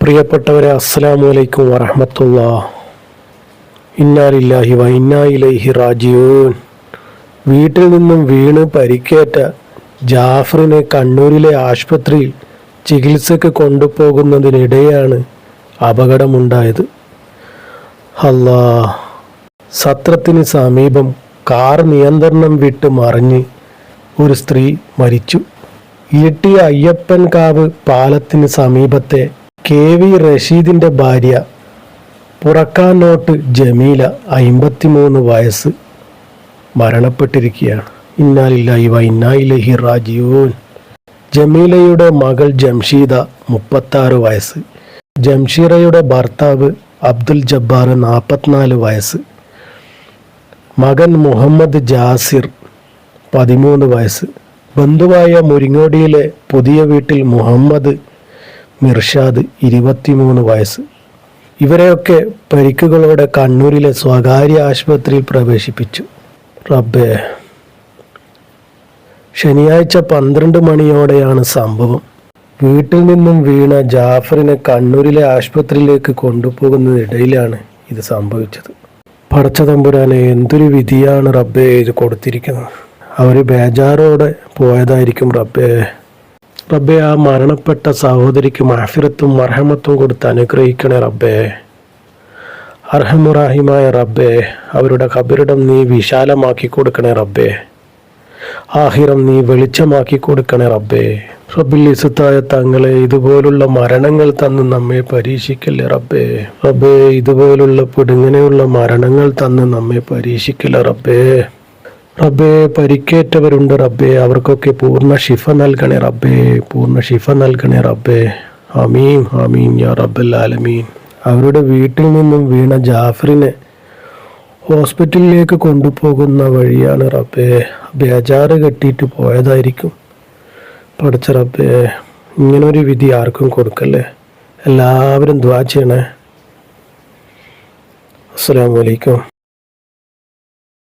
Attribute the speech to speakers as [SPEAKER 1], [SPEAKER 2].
[SPEAKER 1] പ്രിയപ്പെട്ടവരെ അസ്സലാമു അലൈക്കും വറഹമത്തുള്ള. ഇന്നാലില്ലാഹി വ ഇന്നായിലൈഹി റാജിയൂൻ വീട്ടിൽ നിന്നും വീണ് പരിക്കേറ്റ ജാഫറിനെ കണ്ണൂരിലെ ആശുപത്രിയിൽ ചികിത്സയ്ക്ക് കൊണ്ടുപോകുന്നതിനിടെയാണ് അപകടമുണ്ടായത്. അല്ലാ സത്രത്തിന് സമീപം കാർ നിയന്ത്രണം വിട്ട് മറിഞ്ഞ് ഒരു സ്ത്രീ മരിച്ചു. ഇരിട്ടി അയ്യപ്പൻകാവ് പാലത്തിന് സമീപത്തെ കെ വി റഷീദിന്റെ ഭാര്യ പുറക്കാനോട്ട് ജമീല അയിമ്പത്തിമൂന്ന് വയസ്സ് മരണപ്പെട്ടിരിക്കുകയാണ്. ഇന്നാലില്ലാഹി വ ഇന്നായിലഹി റാജിയൂൻ ജമീലയുടെ മകൾ ജംഷീദ മുപ്പത്താറ് വയസ്സ്. ജംഷീറയുടെ ഭർത്താവ് അബ്ദുൽ ജബ്ബാർ നാൽപ്പത്തിനാല് വയസ്സ്. മകൻ മുഹമ്മദ് ജാസിർ പതിമൂന്ന് വയസ്സ്. ബന്ധുവായ മുരിങ്ങോടിയിലെ പുതിയ വീട്ടിൽ മുഹമ്മദ് മിർഷാദ് ഇരുപത്തിമൂന്ന് വയസ്സ്. ഇവരെയൊക്കെ പരിക്കുകളോടെ കണ്ണൂരിലെ സ്വകാര്യ ആശുപത്രിയിൽ പ്രവേശിപ്പിച്ചു. റബ്ബേ. ശനിയാഴ്ച പന്ത്രണ്ട് മണിയോടെയാണ് സംഭവം. വീട്ടിൽ നിന്നും വീണ ജാഫറിനെ കണ്ണൂരിലെ ആശുപത്രിയിലേക്ക് കൊണ്ടുപോകുന്നതിനിടയിലാണ് ഇത് സംഭവിച്ചത്. പടച്ച തമ്പുരാനെ എന്തൊരു വിധിയാണ് റബ്ബേ ഇത് കൊടുത്തിരിക്കുന്നത്? അവർ ബേജാറോടെ പോയതായിരിക്കും റബ്ബേ. റബ്ബെ ആ മരണപ്പെട്ട സഹോദരിക്ക് മഹഫിറത്തും മർഹമത്തും കൊടുത്ത് അനുഗ്രഹിക്കണേ റബ്ബേ. അർഹമുറാഹിമായ റബ്ബേ അവരുടെ കബിരിടം നീ വിശാലമാക്കി കൊടുക്കണേ റബ്ബേ. ആഹിറം നീ വെളിച്ചമാക്കി കൊടുക്കണേ റബ്ബേ. റബ്ബിൽ ഇസുത്തായ തങ്ങളെ ഇതുപോലുള്ള മരണങ്ങൾ തന്ന് നമ്മെ പരീക്ഷിക്കല്ലേ റബ്ബേ. റബ്ബേ ഇതുപോലുള്ള പിടുങ്ങനെയുള്ള മരണങ്ങൾ തന്ന് നമ്മെ പരീക്ഷിക്കല്ലേ റബ്ബേ. റബ്ബേ പരിക്കേറ്റവരുണ്ട് റബ്ബേ. അവർക്കൊക്കെ പൂർണ ഷിഫ നൽകണേ റബ്ബേ. പൂർണ ഷിഫ നൽകണേ റബ്ബേ. ആമീൻ ആമീൻ യാ റബ്ബൽ ആലമീൻ. അവരുടെ വീട്ടിൽ നിന്നും വീണ ജാഫറിനെ ഹോസ്പിറ്റലിലേക്ക് കൊണ്ടുപോകുന്ന വഴിയാണ് റബ്ബേ. ബേജാറ് കെട്ടിയിട്ട് പോയതായിരിക്കും. പഠിച്ച റബ്ബേ ഇങ്ങനൊരു വിധി ആർക്കും കൊടുക്കല്ലേ? എല്ലാവരും ദ്വാ ചെയ്യണേ. അസ്സലാമു അലൈക്കും.